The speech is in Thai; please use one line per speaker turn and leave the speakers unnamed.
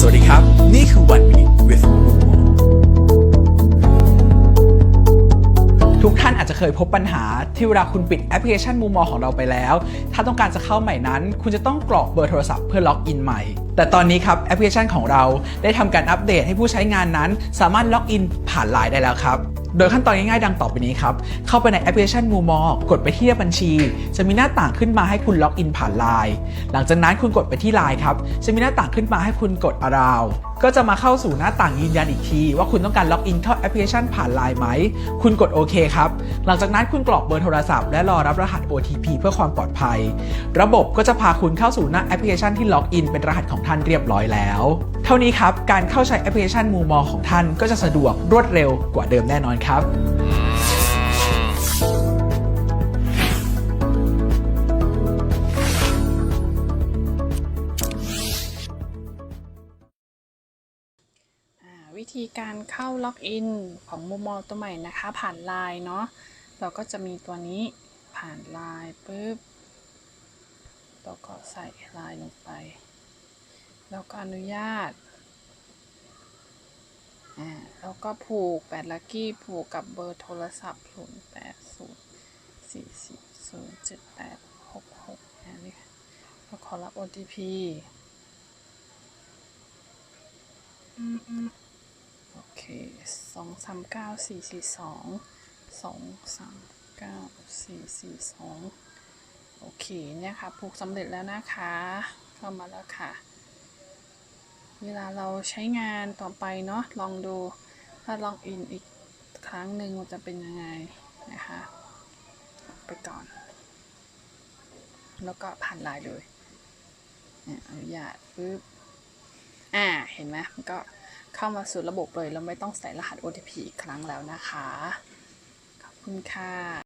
สวัสดีครับ นี่คือวันมีด with ทุกท่านอาจจะเคยพบปัญหาที่เวลาคุณปิดแอปพลิเคชันมูมอของเราไปแล้ว ถ้าต้องการจะเข้าใหม่นั้น คุณจะต้องกรอกเบอร์โทรศัพท์เพื่อล็อกอินใหม่ แต่ตอนนี้ครับแอปพลิเคชันของเราได้ทำการอัปเดตให้ผู้ใช้งานนั้น สามารถล็อกอินผ่านไลน์ได้แล้วครับ โดยขั้นตอนง่ายๆดังต่อไปนี้ครับ เข้าไปในแอปพลิเคชันมูมอกดไปที่เลขบัญชี จะมีหน้าต่างขึ้นมาให้คุณล็อกอินผ่านไลน์หลังจากนั้นคุณกดไปที่ไลน์ครับ จะมีหน้าต่างขึ้นมาให้คุณกดอาราว ก็จะมาเข้าสู่หน้าต่างยืนยันอีกที ว่าคุณต้องการล็อกอินเข้าแอปพลิเคชันผ่านไลน์ไหม คุณกดโอเคครับ หลังจากนั้นคุณกรอกเบอร์โทรศัพท์และรอรับรหัส OTP เพื่อความปลอดภัย ระบบก็จะพาคุณเข้าสู่หน้าแอปพลิเคชันที่ล็อกอินเป็นรหัสของท่านเรียบร้อยแล้ว เท่านี้ครับ การเข้าใช้แอปพลิเคชันมูมอของท่านก็จะสะดวกรวดเร็วกว่าเดิมแน่นอนครับ
วิธีการเข้าล็อกอินของโมโมตัวใหม่นะคะ ผ่านไลน์เนาะเราก็จะมีตัวนี้ผ่านไลน์ปุ๊บเราก็ใส่ไลน์ลงไป แล้วก็อนุญาตอ่าแล้วก็ผูกแปดลักกี้ผูกกับเบอร์โทรศัพท์0 8 0 4 4 0 7 8 6 6อันนี้เราขอรับ OTP โอเค สองสามเก้าสี่สี่สองสองสามเก้าสี่สี่สองโอเคเนี่ยค่ะผูกสำเร็จแล้วนะคะ เข้ามาแล้วค่ะ เวลาเราใช้งานต่อไปเนาะลองดูถ้าลองอินอีกครั้งหนึ่งมันจะเป็นยังไงนะคะ ไปก่อน แล้วก็ผ่านลน์เลยเนี่ยอนุญาตปึ๊บอ่าเห็นไหมมันก็ เข้ามาสู่ระบบเลย เราไม่ต้องใส่รหัส OTP อีกครั้งแล้วนะคะ ขอบคุณค่ะ